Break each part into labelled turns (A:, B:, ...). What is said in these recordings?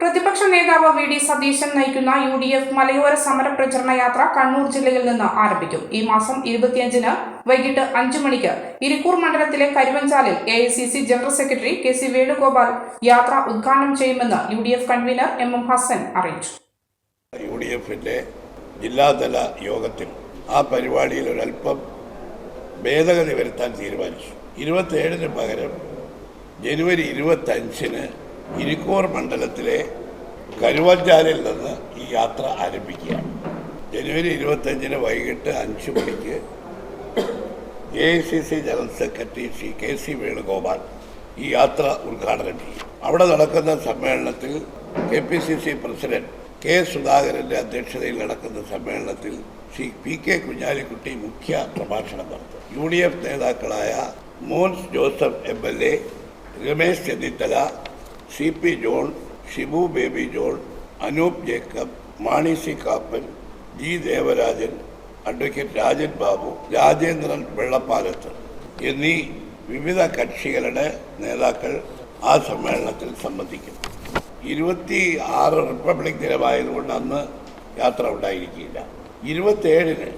A: പ്രതിപക്ഷ നേതാവ് V D Satheesan നയിക്കുന്ന യു ഡി എഫ് മലയോര സമര പ്രചരണ യാത്ര കണ്ണൂർ ജില്ലയിൽ നിന്ന് ആരംഭിക്കും. ഈ മാസം ഇരുപത്തിയഞ്ചിന് വൈകിട്ട് അഞ്ചു മണിക്ക് ഇരിക്കൂർ മണ്ഡലത്തിലെ കരുവഞ്ചാലിൽ A I C C general secretary K C Venugopal യാത്ര ഉദ്ഘാടനം ചെയ്യുമെന്ന് U D F convener M M Hassan അറിയിച്ചു.
B: യു ഡി എഫിന്റെ ജില്ലാതല യോഗത്തിൽ ആ പരിപാടിയിൽ ഒരല്പം ഭേദഗതി വരുത്താൻ തീരുമാനിച്ചു. ഇരുപത്തിയേഴിന് പകരം ജനുവരി ഇരുപത്തഞ്ചിന് ഇരിക്കൂർ മണ്ഡലത്തിലെ കരുവഞ്ചാലിൽ നിന്ന് ഈ യാത്ര ആരംഭിക്കുകയാണ്. ജനുവരി ഇരുപത്തഞ്ചിന് വൈകിട്ട് അഞ്ച് മണിക്ക് A I C C general secretary Shri K C Venugopal ഈ യാത്ര ഉദ്ഘാടനം ചെയ്യും. അവിടെ നടക്കുന്ന സമ്മേളനത്തിൽ K P C C president K സുധാകരന്റെ അധ്യക്ഷതയിൽ നടക്കുന്ന സമ്മേളനത്തിൽ ശ്രീ പി കെ കുഞ്ഞാലിക്കുട്ടി മുഖ്യ പ്രഭാഷണം നടത്തും. യു ഡി എഫ് നേതാക്കളായ Mons Joseph M L A Ramesh Chennithala C P John Shibu Baby John Anoop Jacob Mani C Kappan G Devarajan advocate Rajan Babu Rajendran Vellappalath എന്നീ വിവിധ കക്ഷികളുടെ നേതാക്കൾ ആ സമ്മേളനത്തിൽ സംബന്ധിക്കും. ഇരുപത്തി ആറ് റിപ്പബ്ലിക് ദിനമായതുകൊണ്ട് അന്ന് യാത്ര ഉണ്ടായിരിക്കില്ല. ഇരുപത്തേഴിന്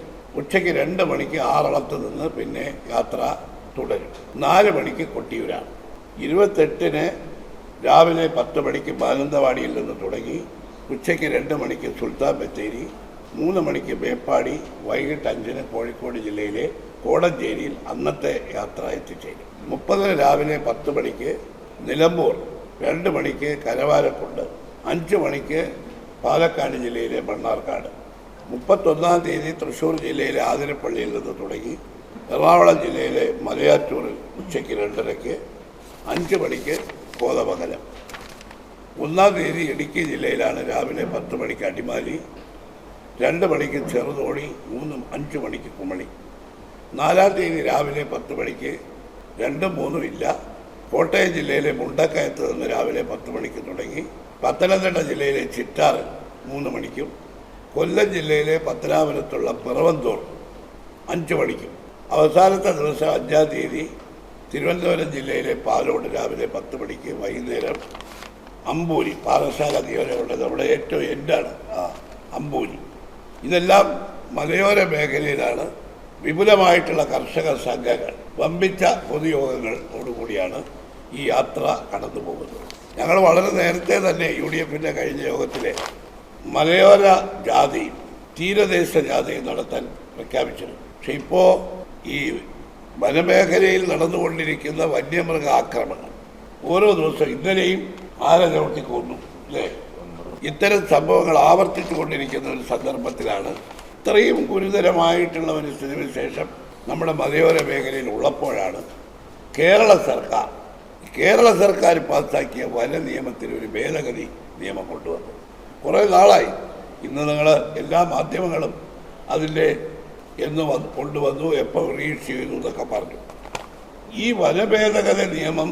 B: ഉച്ചയ്ക്ക് രണ്ട് മണിക്ക് ആറളത്ത് നിന്ന് പിന്നെ യാത്ര തുടരും. നാല് മണിക്ക് കൊട്ടിയൂരാണ്. ഇരുപത്തെട്ടിന് രാവിലെ പത്ത് മണിക്ക് മാനന്തവാടിയിൽ നിന്ന് തുടങ്ങി ഉച്ചയ്ക്ക് രണ്ട് മണിക്ക് സുൽത്താൻ ബത്തേരി മൂന്ന് മണിക്ക് മേപ്പാടി വൈകിട്ട് അഞ്ചിന് കോഴിക്കോട് ജില്ലയിലെ കോടഞ്ചേരിയിൽ അന്നത്തെ യാത്ര എത്തിച്ചേരും. മുപ്പതിന് രാവിലെ പത്ത് മണിക്ക് നിലമ്പൂർ രണ്ട് മണിക്ക് കരവാരക്കുണ്ട് അഞ്ച് മണിക്ക് പാലക്കാട് ജില്ലയിലെ മണ്ണാർക്കാട്. മുപ്പത്തൊന്നാം തീയതി തൃശ്ശൂർ ജില്ലയിലെ ആതിരപ്പള്ളിയിൽ നിന്ന് തുടങ്ങി എറണാകുളം ജില്ലയിലെ മലയാറ്റൂരിൽ ഉച്ചയ്ക്ക് രണ്ടരയ്ക്ക് അഞ്ച് മണിക്ക് കോതമംഗലം ഒന്നാം തീയതി ഇടുക്കി ജില്ലയിലാണ് രാവിലെ പത്ത് മണിക്ക് അടിമാലി രണ്ട് മണിക്ക് ചെറുതോണി മൂന്നും അഞ്ച് മണിക്ക് കുമളി. നാലാം തീയതി രാവിലെ പത്ത് മണിക്ക് രണ്ടും മൂന്നും ഇല്ല. കോട്ടയം ജില്ലയിലെ മുണ്ടക്കയത്ത് നിന്ന് രാവിലെ പത്ത് മണിക്ക് തുടങ്ങി. പത്തനംതിട്ട ജില്ലയിലെ ചിറ്റാറ് മൂന്ന് മണിക്കും കൊല്ലം ജില്ലയിലെ പത്തനാപുരത്തുള്ള പിറവന്തൂർ അഞ്ച് മണിക്കും. അവസാനത്തെ ദിവസം അഞ്ചാം തീയതി തിരുവനന്തപുരം ജില്ലയിലെ പാലോട് രാവിലെ പത്ത് മണിക്ക് വൈകുന്നേരം അമ്പൂരി പാറശാല തീവരമുള്ള നമ്മുടെ ഏറ്റവും എൻഡാണ് ആ അമ്പൂരി. ഇതെല്ലാം മലയോര മേഖലയിലാണ് വിപുലമായിട്ടുള്ള കർഷക സംഘങ്ങൾ വമ്പിച്ച പൊതുയോഗങ്ങളോടുകൂടിയാണ് ഈ യാത്ര കടന്നു പോകുന്നത്. ഞങ്ങൾ വളരെ നേരത്തെ തന്നെ യു ഡി എഫിന്റെ കഴിഞ്ഞ യോഗത്തിലെ മലയോര ജാതിയും തീരദേശ ജാതിയും നടത്താൻ പ്രഖ്യാപിച്ചിരുന്നു. പക്ഷെ ഇപ്പോൾ ഈ വനമേഖലയിൽ നടന്നുകൊണ്ടിരിക്കുന്ന വന്യമൃഗ ആക്രമണം. ഓരോ ദിവസവും ഇന്നലെയും ആരെ ചവിട്ടിക്കൊന്നു അല്ലേ? ഇത്തരം സംഭവങ്ങൾ ആവർത്തിച്ചു കൊണ്ടിരിക്കുന്ന ഒരു സന്ദർഭത്തിലാണ് ഇത്രയും ഗുരുതരമായിട്ടുള്ള ഒരു സ്ഥിതിവിശേഷം നമ്മുടെ മലയോര മേഖലയിൽ ഉള്ളപ്പോഴാണ് കേരള സർക്കാർ കേരള സർക്കാർ പാസ്സാക്കിയ വന നിയമത്തിൽ ഒരു ഭേദഗതി നിയമം കൊണ്ടുവന്നു കുറേ നാളായി ഇന്ന് നിങ്ങൾ എല്ലാ മാധ്യമങ്ങളും അതിന്റെ എന്ന് വന്ന് കൊണ്ടുവന്നു എപ്പോൾ റീഡ് ചെയ്യുന്നു എന്നൊക്കെ പറഞ്ഞു. ഈ വനഭേദഗത നിയമം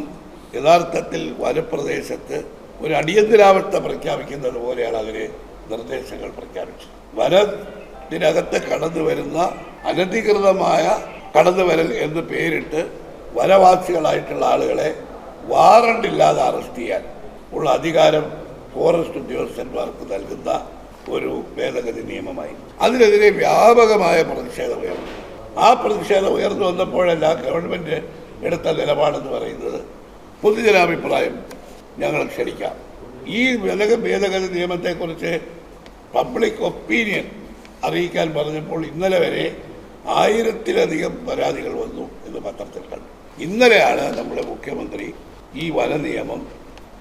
B: യഥാർത്ഥത്തിൽ വനപ്രദേശത്ത് ഒരു അടിയന്തരാവസ്ഥ പ്രഖ്യാപിക്കുന്നത് പോലെയാണ് അതിന് നിർദ്ദേശങ്ങൾ പ്രഖ്യാപിച്ചത്. വനത്തിനകത്ത് കടന്നു വരുന്ന അനധികൃതമായ കടന്നു വരൽ എന്ന് പേരിട്ട് വനവാസികളായിട്ടുള്ള ആളുകളെ വാറണ്ടില്ലാതെ അറസ്റ്റ് ചെയ്യാൻ ഉള്ള അധികാരം ഫോറസ്റ്റ് ഉദ്യോഗസ്ഥന്മാർക്ക് നൽകുന്ന ഒരു ഭേദഗതി നിയമമായി. അതിനെതിരെ വ്യാപകമായ പ്രതിഷേധം ഉയർന്നു. ആ പ്രതിഷേധം ഉയർന്നു വന്നപ്പോഴല്ല ഗവൺമെന്റ് എടുത്ത നിലപാടെന്ന് പറയുന്നത്. പൊതുജനാഭിപ്രായം ഞങ്ങൾ ക്ഷണിക്കാം. ഈ വിലക ഭേദഗതി നിയമത്തെക്കുറിച്ച് പബ്ലിക് ഒപ്പീനിയൻ അറിയിക്കാൻ പറഞ്ഞപ്പോൾ ഇന്നലെ വരെ ആയിരത്തിലധികം പരാതികൾ വന്നു എന്ന് പത്രത്തിൽ കണ്ടു. ഇന്നലെയാണ് നമ്മുടെ മുഖ്യമന്ത്രി ഈ വന നിയമം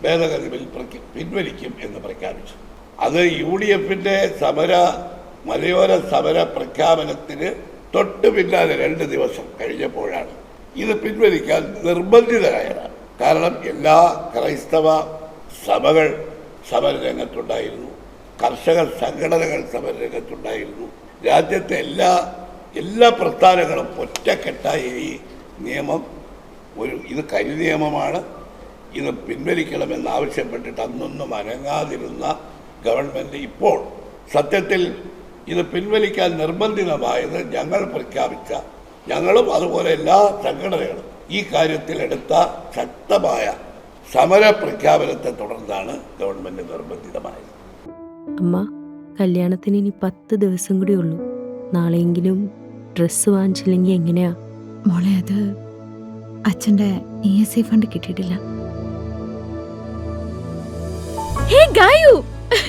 B: ഭേദഗതി ബിൽ പിൻവലിക്കും എന്ന് പ്രഖ്യാപിച്ചു അത് യു ഡി എഫിന്റെ സമര മലയോര സമര പ്രഖ്യാപനത്തിന് തൊട്ട് പിന്നാലെ രണ്ട് ദിവസം കഴിഞ്ഞപ്പോഴാണ് ഇത് പിൻവലിക്കാൻ നിർബന്ധിതരായതാണ്. കാരണം എല്ലാ ക്രൈസ്തവ സഭകൾ സമരരംഗത്തുണ്ടായിരുന്നു. കർഷക സംഘടനകൾ സമരരംഗത്തുണ്ടായിരുന്നു. രാജ്യത്തെ എല്ലാ എല്ലാ പ്രസ്ഥാനങ്ങളും ഒറ്റക്കെട്ടായി ഈ നിയമം ഒരു ഇത് കരി നിയമമാണ് ഇത് പിൻവലിക്കണമെന്ന് ആവശ്യപ്പെട്ടിട്ട് അന്നൊന്നും അനങ്ങാതിരുന്ന ഗവൺമെന്റ് ഇപ്പോൾ സത്യത്തിൽ ഇത് പിൻവലിക്കാൻ നിർബന്ധിതമായത് ഞങ്ങൾ പ്രഖ്യാപിച്ച ഞങ്ങളും അതുപോലെ എല്ലാ സംഘടനകളും ഈ കാര്യത്തിൽ എടുത്ത ശക്തമായ സമര പ്രഖ്യാപനത്തെ തുടർന്നാണ് ഗവൺമെന്റ് നിർബന്ധിതമായത്.
C: അമ്മ കല്യാണത്തിന് ഇനി പത്ത് ദിവസം കൂടി ഉള്ളൂ. നാളെയെങ്കിലും ഡ്രസ് വാങ്ങിച്ചില്ലെങ്കിൽ എങ്ങനെയാ?
D: മോളെ അത് അച്ഛന്റെ ഇ എസ് ഐ ഫണ്ട് കിട്ടിയിട്ടില്ല. ഹേ ഗായു!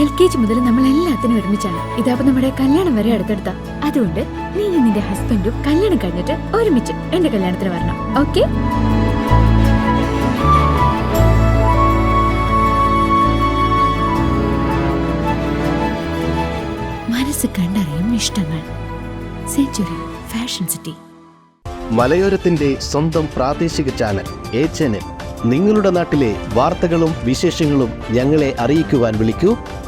D: എൽ കെ ജി മുതൽ നമ്മൾ എല്ലാത്തിനും ഒരുമിച്ചാണ്. ഇതാപ്പോ നമ്മുടെ കല്യാണം വരെ അടുത്തെടുത്ത. അതുകൊണ്ട് നീ നിന്റെ ഹസ്ബൻഡും കല്യാണം കഴിഞ്ഞിട്ട് ഒരുമിച്ച് എന്റെ കല്യാണത്തിന് വരണം. ഓക്കെ മനസ്സ് കണ്ടറിയും ഇഷ്ടങ്ങൾ. സെഞ്ചുറി ഫാഷൻ സിറ്റി
E: മലയോരത്തിന്റെ സ്വന്തം പ്രാദേശിക ചാനൽ എ ചാനൽ നിങ്ങളുടെ നാട്ടിലെ വാർത്തകളും വിശേഷങ്ങളും ഞങ്ങളെ അറിയിക്കുവാൻ വിളിക്കൂ.